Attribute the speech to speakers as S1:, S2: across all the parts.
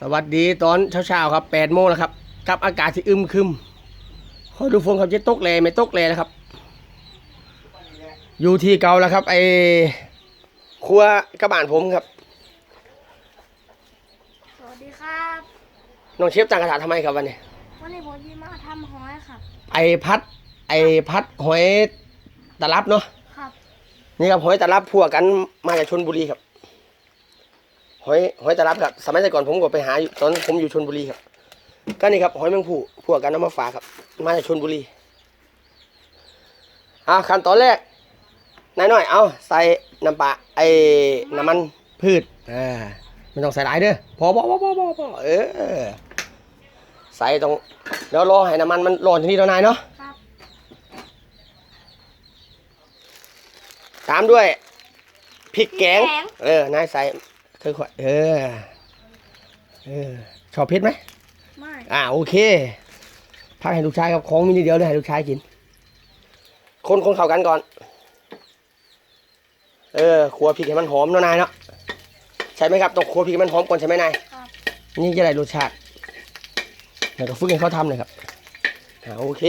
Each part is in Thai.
S1: สวัสดีตอนเช้าๆครับแปดโมงแล้วครับกับอากาศที่อึมครึมขอดูฝนครับจะตกแลไม่ตกแลนะครับ อยู่ที่เก่าแล้วครับไอครัวกระบานผมครับ
S2: สวัสดีครับ
S1: น้องเชฟจังกระถาทำไมครับวันนี้
S2: วันนี้ผมจะมาทำหอยครับ
S1: ไอพัด ไอพัดหอยตะลับเนาะ
S2: ครับ
S1: นี่ครับหอยตะลับพวกกันมาจากชนบุรีครับ หอยหอยตะลับครับสมัยแต่ก่อนผมก็ไปหาอยู่ตอนผมอยู่ชนบุรีครับก็นี่ครับหอยแมงผู้พวกกันเอามาฝากครับ มาจากชนบุรีอ่าขั้นตอนแรกนายน้อยเอาใส่น้ำปลาไอ้น้ำมันพืชอ่าไม่ต้องใส่หลายเด้อพอพอพอพอพอพอเออใส่ตรงเดี๋ยวรอให้น้ำมันมันร้อนทีนี้แล้วนายเนาะ
S2: ครับ
S1: ตามด้วยพริกแกง เออนายใส่ ค่อยๆเออเออชอบเผ็ดไหม
S2: ไม่
S1: อ่าโอเคพักให้ลูกชายครับของมีนิดเดียวเลยให้ลูกชายกิน คนคนเข้ากันก่อน เออขัวพริกให้มันหอมเนาะนายเนาะใช่ไหมครับต้องขัวพริกให้มันหอมก่อนใช่ไหมนาย
S2: ครับ
S1: นี่จะได้รสชาติเดี๋ยวก็ฝึกให้เขาทำเลยครับอ่าโอเค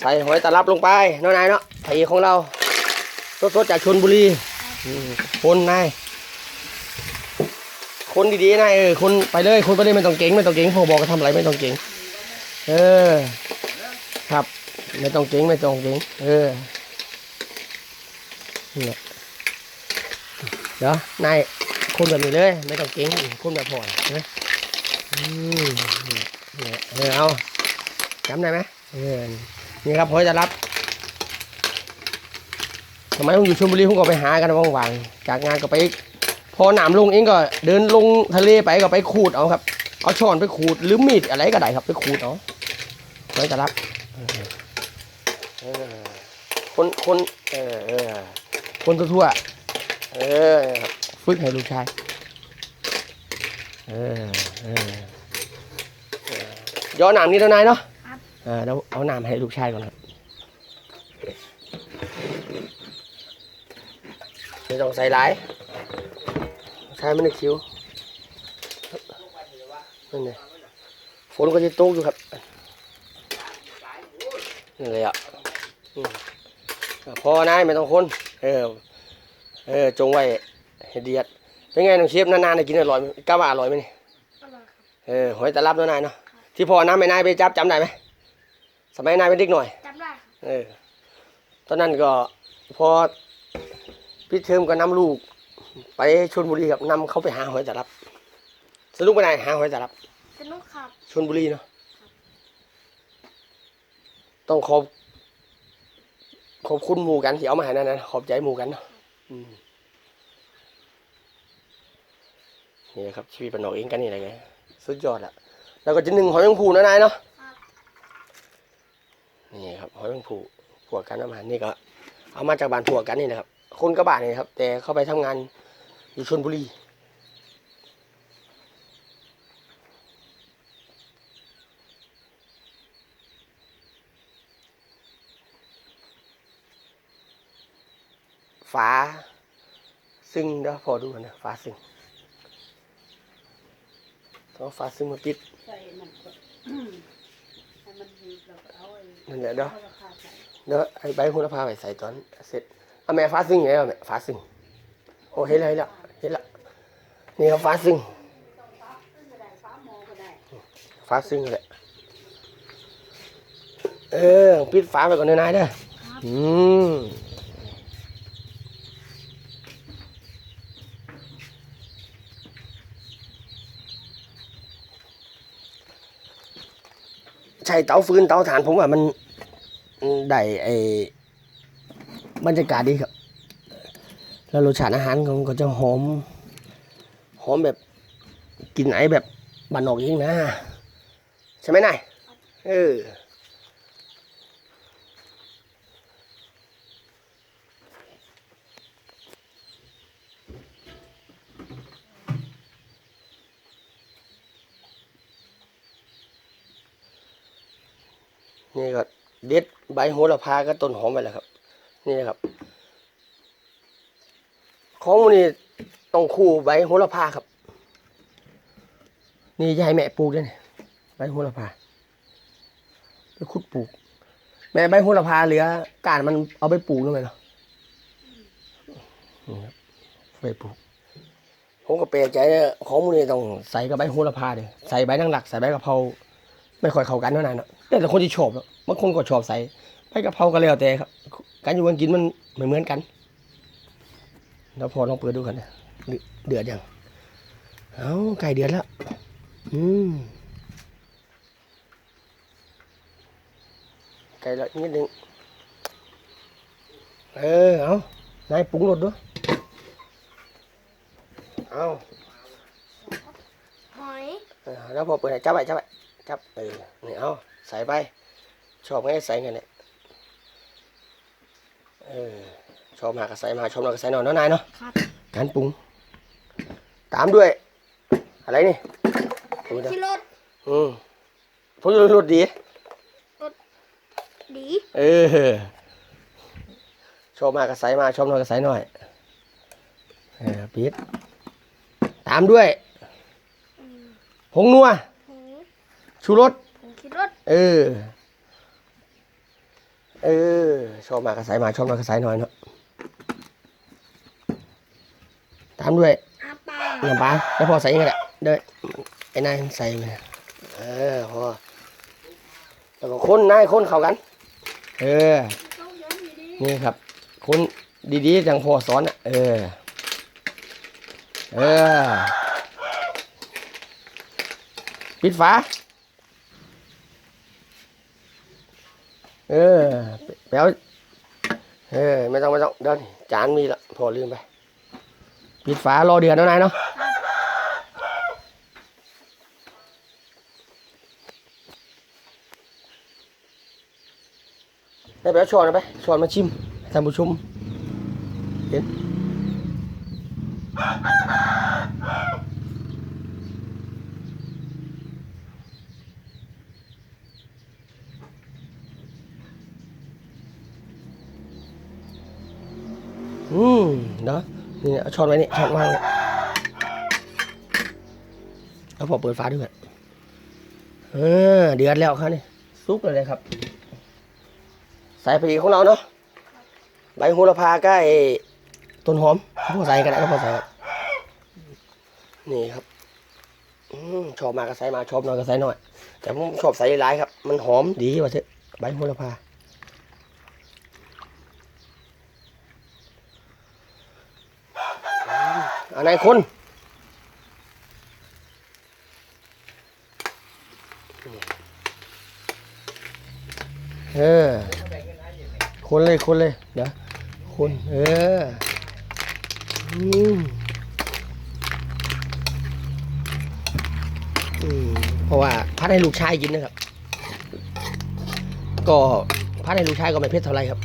S1: ใส่หอยตะลับลงไปเนาะนายเนาะไผ่ของเราสดๆจากชนบุรีอืม คนนายคนดีๆนายเออคนไปเลยคนไปเลยไม่ต้องเก่งไม่ต้องเก่งพอบอกก็ทำอะไรไม่ต้องเก่งเออ ครับไม่ต้องเก่งไม่ต้องเก่งเออนี่เดี๋ยวนายคนแบบนี้เลย ไม่ต้องเก่งคนแบบพอเห็นไหมอืมนี่แหละเออเอาจำได้ไหมเออนี่ครับหอจะรับ สมัยผมอยู่ชลบุรีผมก็ไปหากันว่างๆจากงานก็ไป พอหนามลงเองก็เดินลงทะเลไปก็ไปขูดเอาครับ เอาช้อนไปขูดหรือมีดอะไรก็ได้ครับ ไปขูดเอาไว้จะรับเออเออคนคนเออเออคนทั่วๆเออครับฝึกให้ลูกชายเออเออเออย่อหนามนี้เท่านายเนาะ
S2: ครับ
S1: เออแล้วเอาหนามให้ลูกชายก่อนครับ ไม่ต้องใส่หลายใช้ไม่ได้คิ้วนั่นไงฝนก็จะตกอยู่ครับนี่เลยอะอืมอะพอนายไม่ต้องคนเออเออจงไว้ให้เดียดเป็นไงน้องเชฟนานๆได้กินอร่อยไหมกล้าว่าอร่อยไหมนี่
S2: อร่อยครับ
S1: เออหอยตะลับเนาะนายเนาะที่พ่อน้ำไม่นายไปจับจำได้ไหมสมัยนายเป็นเด็กหน่อย
S2: จำได้ครับ
S1: เออตอนนั้นก็พอ พิดเทอมก็นำลูก ไปชลบุรีครับนำเขาไปหาหอยตะลับ สนุกไปไหนหาหอยตะลับ
S2: สนุกครับ
S1: ชลบุรีเนาะต้องขอบ ขอบคุณหมู่กันที่เอามาให้นั่นนะขอบใจหมู่กันเนาะอืมนี่ครับชีวิตปนนอกเองกันนี่แหละไงสุดยอดละแล้วก็จะหนึ่งหอยแมงภูนะนายเนาะ
S2: ครับ
S1: นี่ครับหอยแมงภูพวกกันเอามานี่ก็เอามาจากบ้านพวกกันนี่นะครับ คนก็บ้านนี่ครับ แต่เข้าไปทำงานอยู่ชลบุรีฝาซึ่งเดี๋ยวพอดูกันนะฝาซึ่งต้องเอาฝาซึ่งมาปิด
S3: ใส่มันก็ให้มันดีแล้วก็เอาไอ้
S1: นั่นแหละเดี๋ยว
S3: เอาราคาใส่
S1: เดี๋ยวไอ้ใบโหระพาไปใส่ตอนเสร็จ เอาแม่ฟ้าซึ่งไงเอาแม่ฟ้าซึ่งโอ้เห็นแล้วเห็นแล้วเห็นแล้วนี่ครับฟ้าซึ่ง
S3: ฟ้าขึ้นก็ได้ฟ้าโมก็ได้
S1: ฟ้าซึ่งแหละเออปิดฟ้าไปก่อนเด้อนายเด้ออืมใช่เตาฟืนเตาถ่านผมว่ามันได้ไอ้ บรรยากาศดีครับ แล้วรสชาติอาหารของก็จะหอม หอมแบบกินไอแบบบ้านนอกเองนะ ใช่ไหมนายเออนี่ก็เด็ดใบโหระพาก็ต้นหอมไปแล้วครับ นี่นะครับ ของมันนี่ต้องคู่ใบโหระพาครับ นี่ยายแม่ปลูกด้วยนี่ใบโหระพาไปขุดปลูก แม่ใบโหระพาเหลือการมันเอาไปปลูกด้วยไหมเนาะนี่ครับไปปลูกผมก็เปลใจของมันนี่ต้องใส่กับใบโหระพาเนี่ยใส่ใบนางหลักใส่ใบกะเพราไม่ค่อยเข้ากันเท่านั้นเนาะแต่คนที่ชอบเนาะบางคนก็ชอบใส่ใบกะเพราก็แล้วแต่ครับ การอยู่กันกินมันไม่เหมือนกันแล้วพอลองเปิดดูกันนะเดือเดือดยังเอาไก่เดือดแล้วอืมไก่ละนิดนึงเออเอานายปรุงรสด้วยเอา
S2: หอย
S1: เออแล้วพอเปิดให้จับไปจับไปจับเออนี่เอาใส่ไปชอบไงใส่ไงเนี่ย เออชอบมากก็ใส่มาชอบน้อยก็ใส่น้อยเนาะนายเนาะ
S2: ครับ
S1: การปรุง ตามด้วย อะไรนี่ดูนะ
S2: ที่รส
S1: อืมผมจะรสดี
S2: ดี
S1: เออชอบมากก็ใส่มาชอบน้อยก็ใส่น้อยเออปิดตามด้วย
S2: อืม
S1: ผงนัว
S2: หง
S1: ชูรส
S2: ผงที่รส
S1: เออ เออ ชอบมากก็ใส่มาชอบน้อยก็ใส่น้อยเนาะตามด้วย
S2: อาปลา
S1: น้ำปลาแล้วพอใส่ยังไงละเด้อไอ้นายใส่มาเออพอแล้วก็คนนายคนเข้ากัน เออ
S2: ต้องย้อนดี
S1: นี่ครับคนดีๆจังพอสอนอะเออ เออ ปิดฝา เออแป๊วเออไม่ต้องไม่ต้องเดินจานมีละพอลืมไป ปิดฝารอเดือนแล้วนายเนาะได้ไปเอาช้อนไปช้อนมาชิมท่านผู้ชมเห็น อืมเนาะนี่เอาช้อนไว้นี่ช้อนวางเนี่ยแล้วพอเปิดฝาด้วยเออเดือดแล้วครับนี่ซุกเลยเลยครับ ใส่พอดีของเราเนาะใบโหระพาก็ไอ้ต้นหอมพวกใส่กันแล้วพอใส่นี่ครับอชอบมากก็ใส่มาชอบน้อยก็ใส่น้อย แต่ผมชอบใส่หลายครับ มันหอมดีว่าเถอะใบโหระพาอืม อันไหนคนเออ คนเลยคนเลยเดี๋ยวคนเอออืมเพราะว่าพัดให้ลูกชายกินนะครับ ก็พัดให้ลูกชายก็ไม่เผ็ดเท่าไรครับ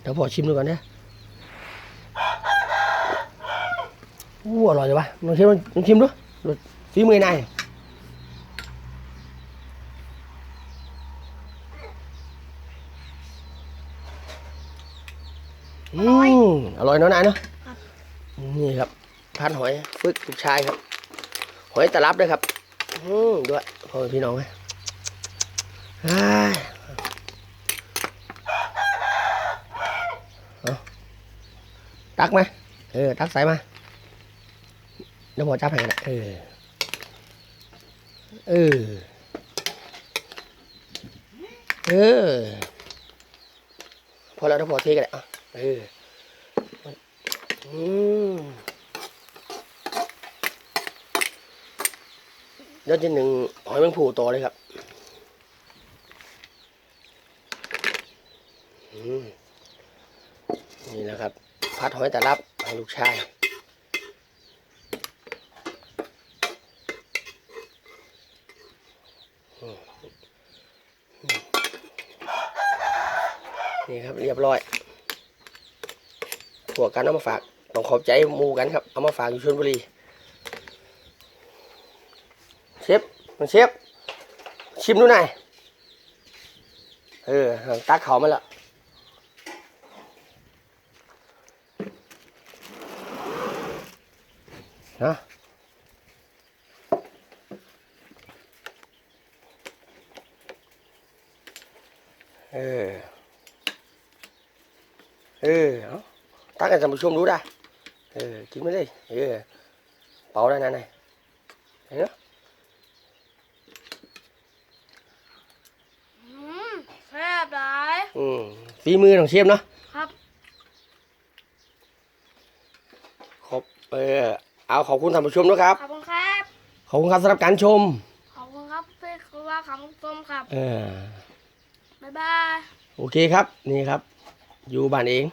S1: เดี๋ยวพอชิมดูก่อนนะ อู้อร่อยเลยวะลองชิมลองชิมดูรสฝีมือนายอืมอร่อยเนาะนายเนาะนี่ครับพันหอยฝึกลูกชายครับ หอยตะลับด้วยครับอืมด้วยพ่อพี่น้องไหมอ้ายเอตักไหมเออ ตักใส่มา เดี๋ยวหมอจับให้กันนะเออ เออ เออ พอแล้วเดี๋ยวพอเทกันเลยอะเอออืมเดี๋ยวจะหนึ่งหอยแมงผู้ต่อเลยครับอืมนี่นะครับ พัดหอยตะลับให้ลูกชาย นี่ครับ เรียบร้อยถั่วกันเอามาฝาก ต้องขอบใจมูกันครับ เอามาฝากอยู่ชลบุรี เชฟมันเชฟ ชิมดูหน่อย เออตักเขามาละวนะเออ เออเอาตั้งให้ท่านผู้ชมรู้ได้เออกินไม่ได้เออเป่าได้นะนายเห็นไหม
S2: อืมแซ่บหลาย
S1: อืมฝีมือของเชฟเนาะ
S2: ครับ
S1: ขอบเออเอาขอบคุณท่านผู้ชมด้วยครับ
S2: ขอบคุณครับ
S1: ขอบคุณครับสำหรับการชม
S2: ขอบคุณครับพี่คือว่าคำต้มครับ
S1: เออ
S2: บ๊ายบาย
S1: โอเคครับ นี่ครับ อยู่บ้านเอง